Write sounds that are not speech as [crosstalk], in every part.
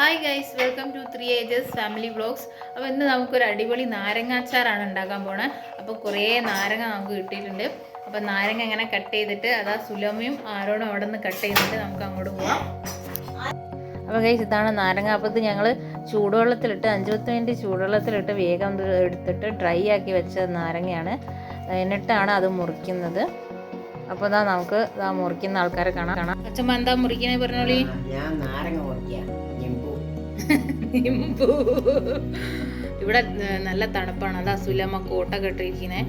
Hi guys welcome to three ages family vlogs അപ്പോൾ ഇന്ന് നമുക്കൊരു അടിപൊളി നാരങ്ങാച്ചാറാണ് ഉണ്ടാക്കാൻ പോണത് അപ്പോൾ കുറേ നാരങ്ങ നമുക്ക് കിട്ടിയിട്ടുണ്ട്. അപ്പോൾ നാരങ്ങ ഇങ്ങനെ കട്ട് ചെയ്തിട്ട് അതാ സുലമയും ആരോടും അവിടെ നിന്ന് കട്ട് ചെയ്തിട്ട് നമുക്ക് അങ്ങോട്ട് പോവാം. അപ്പോൾ ഗൈസ് ഇതാണ് നാരങ്ങ. അപ്പോൾ ഇത് ഞങ്ങൾ ചൂടുവെള്ളത്തിലിട്ട് അഞ്ച് പത്ത് മിനിറ്റ് ചൂടുവെള്ളത്തിലിട്ട് വേഗം എടുത്തിട്ട് ഡ്രൈ ആക്കി വെച്ച നാരങ്ങയാണ്. എന്നിട്ടാണ് അത് മുറിക്കുന്നത്. അപ്പോൾ ഇതാ നമുക്ക് മുറിക്കുന്ന ആൾക്കാരെ കാണാം. കാണാം അച്ഛമ്മ എന്താ മുറിക്കണേ പറഞ്ഞോളി? ഞാൻ നാരങ്ങ മുറിക്കുക നിമ്പു. ഇവിടെ നല്ല തണുപ്പാണ്. അതാ സുലമ്മ കോട്ട കെട്ടിരിക്കുന്നെ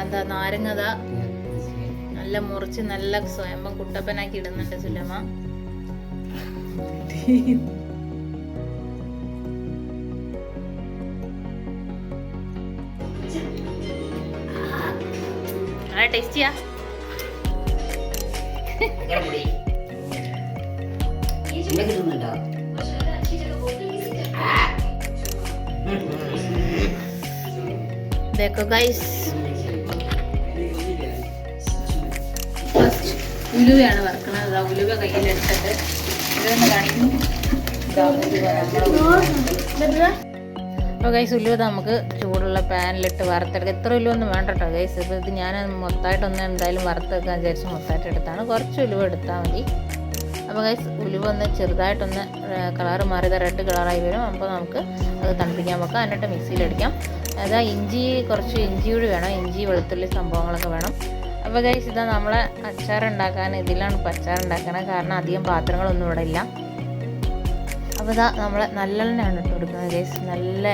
അതാ നാരങ്ങ നല്ല മുറിച്ച് നല്ല സ്വയംഭം കുട്ടപ്പനാക്കി ഇടുന്നുണ്ട് സുലമ. ടേസ്റ്റിയാ. देखो ഗൈസ് ഫസ്റ്റ് ഉലുവയാണ് വറക്കുന്നത്. ഉലുവ കയ്യിലെടുത്തിട്ട് ഇതൊന്ന് കാണിക്കുന്നു അപ്പോൾ ഗൈസ് ഉലുവ. നമുക്ക് ചൂടുള്ള പാനിലിട്ട് വറുത്തെടുക്കുക എത്ര ഉലുവ ഒന്നും വേണ്ട കേട്ടോ ഗൈസ് ഇപ്പോൾ ഇത് ഞാൻ മൊത്തമായിട്ടൊന്നും എന്തായാലും വറുത്തെടുക്കാൻ വിചാരിച്ച് മൊത്തമായിട്ട് എടുത്താണ്. കുറച്ച് ഉലുവ എടുത്താൽ മതി. അപ്പോൾ ഗൈസ് ഉലുവ ഒന്ന് ചെറുതായിട്ടൊന്ന് കളറ് മാറിയത് റെഡ് കളറായി വരും. അപ്പോൾ നമുക്ക് അത് തണുപ്പിക്കാൻ വെക്കാം. എന്നിട്ട് മിക്സിയിലടിക്കാം അതാ ഇഞ്ചി കുറച്ച് ഇഞ്ചി വേണം. ഇഞ്ചി വെളുത്തുള്ളി സംഭവങ്ങളൊക്കെ വേണം. അപ്പോൾ ഗൈസ് ഇതാ നമ്മളെ അച്ചാർ ഉണ്ടാക്കാൻ ഇതിലാണ് ഇപ്പോൾ അച്ചാർ ഉണ്ടാക്കണത്. കാരണം അധികം പാത്രങ്ങളൊന്നും ഇവിടെ ഇല്ല. അപ്പോൾ ഇതാ നമ്മൾ നല്ലെണ്ണയാണ് ഇട്ട് കൊടുക്കുന്നത് ഗൈസ് നല്ല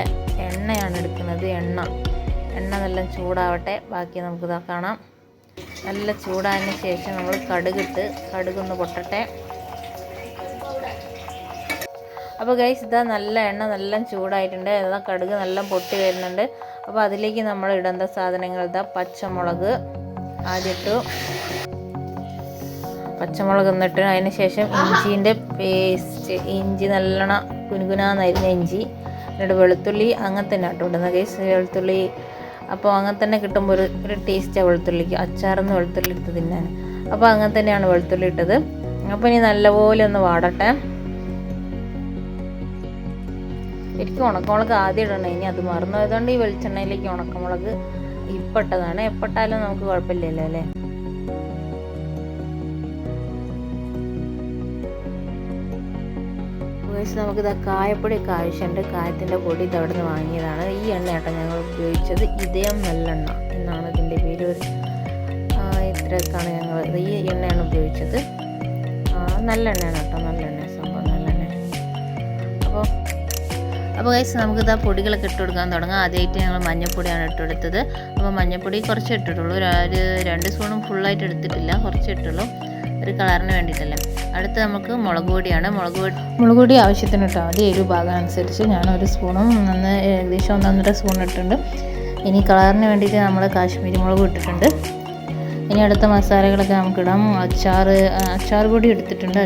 എണ്ണയാണ് എടുക്കുന്നത്. എണ്ണ. എണ്ണ നല്ല ചൂടാവട്ടെ. ബാക്കി നമുക്കിതാ കാണാം. നല്ല ചൂടായതിന് ശേഷം നമ്മൾ കടുകിട്ട് കടുകൊന്ന് പൊട്ടട്ടെ. അപ്പോൾ ഗൈസ് ഇതാ നല്ല എണ്ണ നല്ല ചൂടായിട്ടുണ്ട്. ഇതാ കടുക് നല്ല പൊട്ടി വരുന്നുണ്ട്. അപ്പോൾ അതിലേക്ക് നമ്മൾ ഇടേണ്ട സാധനങ്ങൾ ഇതാ പച്ചമുളക് ആദ്യമിട്ടു പച്ചമുളക് എന്നിട്ട് അതിന് ശേഷം ഇഞ്ചീന്റെ പേസ്റ്റ് ഇഞ്ചി നല്ലോണം കുനുകുനാന്നായിരുന്നു ഇഞ്ചി. എന്നിട്ട് വെളുത്തുള്ളി അങ്ങനെ തന്നെ കേട്ടോ ഇടുന്ന കേസ് വെളുത്തുള്ളി. അപ്പോൾ അങ്ങനെ തന്നെ കിട്ടുമ്പോൾ ഒരു ഒരു ടേസ്റ്റാണ് വെളുത്തുള്ളിക്ക്. അച്ചാറിന്ന് വെളുത്തുള്ളി ഇട്ട് തിന്നാൻ. അപ്പോൾ അങ്ങനെ തന്നെയാണ് വെളുത്തുള്ളി ഇട്ടത്. അപ്പോൾ ഇനി നല്ലപോലെ ഒന്ന് വാടട്ടെ. ശരിക്കും ഉണക്കമുളക് ആദ്യം ഇടണം. ഇനി അത് മറന്നുപോയതുകൊണ്ട് ഈ വെളിച്ചെണ്ണയിലേക്ക് ഉണക്കമുളക് ഇപ്പിട്ടതാണ്. എപ്പിട്ടാലും നമുക്ക് കുഴപ്പമില്ലല്ലോ അല്ലേ? ഗൈസ് ഇതാ കായപ്പൊടിയൊക്കെ ആവശ്യമുണ്ട്. കായത്തിന്റെ പൊടി നിന്ന് വാങ്ങിയതാണ്. ഈ എണ്ണ കേട്ടോ ഞങ്ങൾ ഉപയോഗിച്ചത്. ഇതയം നല്ലെണ്ണ എന്നാണ് ഇതിന്റെ പേര്. ഇത്രയൊക്കെയാണ് ഞങ്ങൾ ഈ എണ്ണയാണ് ഉപയോഗിച്ചത്. നല്ല എണ്ണയാണ് കേട്ടോ നല്ല എണ്ണ അപ്പോൾ ഗൈസ് നമുക്കിത് ആ പൊടികളൊക്കെ ഇട്ട് കൊടുക്കാൻ തുടങ്ങാം. ആദ്യമായിട്ട് ഞങ്ങൾ മഞ്ഞപ്പൊടിയാണ് ഇട്ടെടുത്തത് അപ്പോൾ മഞ്ഞപ്പൊടി കുറച്ച് ഇട്ടിട്ടുള്ളൂ. ഒരു ഒരു രണ്ട് സ്പൂണും ഫുള്ളായിട്ട് എടുത്തിട്ടില്ല. കുറച്ച് ഇട്ടുള്ളൂ. ഒരു കളറിന് വേണ്ടിയിട്ടല്ലേ. അടുത്ത് നമുക്ക് മുളക് പൊടിയാണ്. മുളക് പൊടി മുളക് പൊടി ആവശ്യത്തിന് ഇട്ടാൽ മതി. എരിവ് ഭാഗം അനുസരിച്ച് ഞാൻ ഒരു സ്പൂണും ഒന്ന് ഏകദേശം ഒന്നൊന്നര സ്പൂൺ ഇട്ടിട്ടുണ്ട്. ഇനി കളറിന് വേണ്ടിയിട്ട് നമ്മൾ കാശ്മീരി മുളക് ഇട്ടിട്ടുണ്ട്. ഇനി അടുത്ത മസാലകളൊക്കെ നമുക്കിടാം. അച്ചാർ അച്ചാർ പൊടി എടുത്തിട്ടുണ്ട്.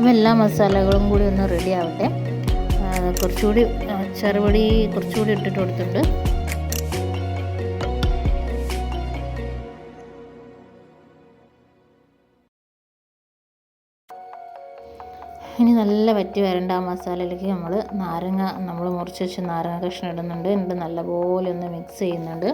അപ്പോൾ എല്ലാ മസാലകളും കൂടി ഒന്ന് റെഡി ആവട്ടെ. കുറച്ചുകൂടി ചെറുപടി കുറച്ചുകൂടി ഇട്ടിട്ട് കൊടുത്തിട്ടുണ്ട് ഇനി നല്ല വറ്റി വരേണ്ട ആ മസാലയിലേക്ക് നമ്മൾ നാരങ്ങ നമ്മൾ മുറിച്ച് വെച്ച് നാരങ്ങ കഷ്ണം ഇടുന്നുണ്ട്. എന്നിട്ട് നല്ലപോലെ ഒന്ന് മിക്സ് ചെയ്യുന്നുണ്ട്.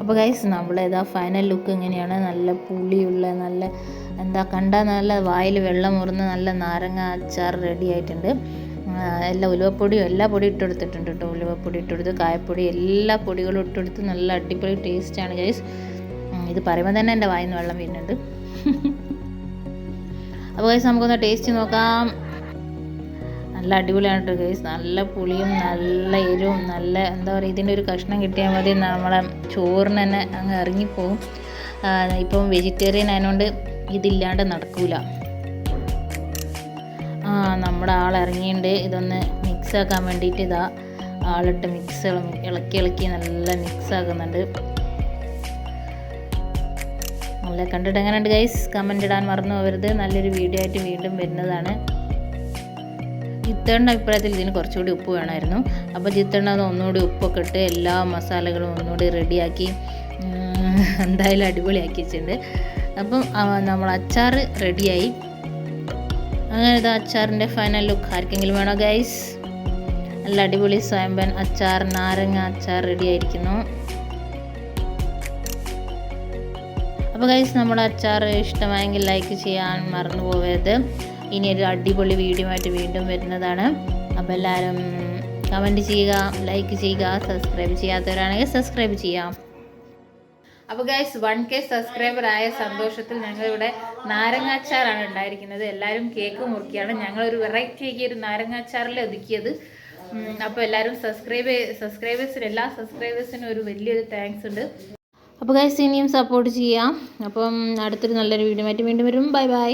അപ്പോൾ ഗൈസ് നമ്മൾ ഇതാ ഫൈനൽ ലുക്ക് ഇങ്ങനെയാണ് നല്ല പുളിയുള്ള നല്ല എന്താ കണ്ടാൽ നല്ല വായിൽ വെള്ളം മുറുന്ന് നല്ല നാരങ്ങ അച്ചാർ റെഡി ആയിട്ടുണ്ട്. എല്ലാ ഉലുവപ്പൊടിയും എല്ലാ പൊടിയും ഇട്ടെടുത്തിട്ടുണ്ട് കേട്ടോ ഉലുവപ്പൊടി ഇട്ടെടുത്ത് കായപ്പൊടി എല്ലാ പൊടികളും ഇട്ടെടുത്ത് നല്ല അടിപൊളി ടേസ്റ്റാണ് ഗൈസ് ഇത് പറയുമ്പോൾ തന്നെ എന്റെ വായിൽ നിന്ന് വെള്ളം വരുന്നുണ്ട്. [laughs] അപ്പോൾ ഗൈസ് നമുക്കൊന്ന് ടേസ്റ്റ് നോക്കാം. നല്ല അടിപൊളിയാണ് ഗൈസ് നല്ല പുളിയും നല്ല എരിവും നല്ല എന്താ പറയുക ഇതിന്റെ ഒരു കഷ്ണം കിട്ടിയാൽ മതി. നമ്മളെ ചോറിന് തന്നെ അങ്ങ് ഇറങ്ങിപ്പോവും. ഇപ്പം വെജിറ്റേറിയൻ ആയതുകൊണ്ട് ഇതില്ലാണ്ട് നടക്കൂല. ആ നമ്മുടെ ആൾ ഇറങ്ങിയിട്ടുണ്ട് ഇതൊന്ന് മിക്സ് ആക്കാൻ വേണ്ടിയിട്ട് ഇതാ ആളിട്ട് മിക്സ് ഇളക്കി ഇളക്കി നല്ല മിക്സ് ആക്കുന്നുണ്ട്. നല്ല കണ്ടിട്ട് എങ്ങനെയുണ്ട് ഗൈസ് കമന്റ് ഇടാൻ മറന്നു പോകരുത്. നല്ലൊരു വീഡിയോ ആയിട്ട് വീണ്ടും വരുന്നതാണ്. ജിത്തേണ്ട അഭിപ്രായത്തിൽ ഇതിന് കുറച്ചുകൂടി ഉപ്പ് വേണമായിരുന്നു. അപ്പോൾ ജിത്തേണ്ട അത് ഒന്നുകൂടി ഉപ്പൊക്കെ ഇട്ട് എല്ലാ മസാലകളും ഒന്നുകൂടി റെഡിയാക്കി എന്തായാലും അടിപൊളിയാക്കി വെച്ചിട്ടുണ്ട്. അപ്പം നമ്മൾ അച്ചാർ റെഡിയായി. അങ്ങനെ ഇത് അച്ചാറിന്റെ ഫൈനൽ ലുക്ക് ആർക്കെങ്കിലും വേണോ ഗൈസ് നല്ല അടിപൊളി സ്വയംബൻ അച്ചാർ നാരങ്ങ അച്ചാർ റെഡി ആയിരിക്കുന്നു. അപ്പോൾ ഗൈസ് നമ്മുടെ അച്ചാർ ഇഷ്ടമായെങ്കിൽ ലൈക്ക് ചെയ്യാൻ മറന്നു പോകരുത്. ഇനി ഒരു അടിപൊളി വീഡിയോ ആയിട്ട് വീണ്ടും വരുന്നതാണ്. അപ്പോൾ എല്ലാവരും കമന്റ് ചെയ്യുക ലൈക്ക് ചെയ്യുക സബ്സ്ക്രൈബ് ചെയ്യാത്തവരാണെങ്കിൽ സബ്സ്ക്രൈബ് ചെയ്യാം. അപ്പോൾ ഗൈസ് വൺ കെ സബ്സ്ക്രൈബർ ആയ സന്തോഷത്തിൽ ഞങ്ങളിവിടെ നാരങ്ങാച്ചാറാണ് ഉണ്ടായിരിക്കുന്നത്. എല്ലാവരും കേക്ക് മുറിക്കുകയാണ് ഞങ്ങളൊരു വെറൈറ്റി ആക്കി ഒരു നാരങ്ങാച്ചാറിൽ ഒതുക്കിയത്. അപ്പോൾ എല്ലാവരും സബ്സ്ക്രൈബ് സബ്സ്ക്രൈബേഴ്സിന് എല്ലാ സബ്സ്ക്രൈബേഴ്സിനും ഒരു വലിയൊരു താങ്ക്സ് ഉണ്ട്. അപ്പോൾ ഗൈസ് ഇനിയും സപ്പോർട്ട് ചെയ്യാം. അപ്പം അടുത്തൊരു നല്ലൊരു വീഡിയോ ആയിട്ട് വീണ്ടും വരും. Bye bye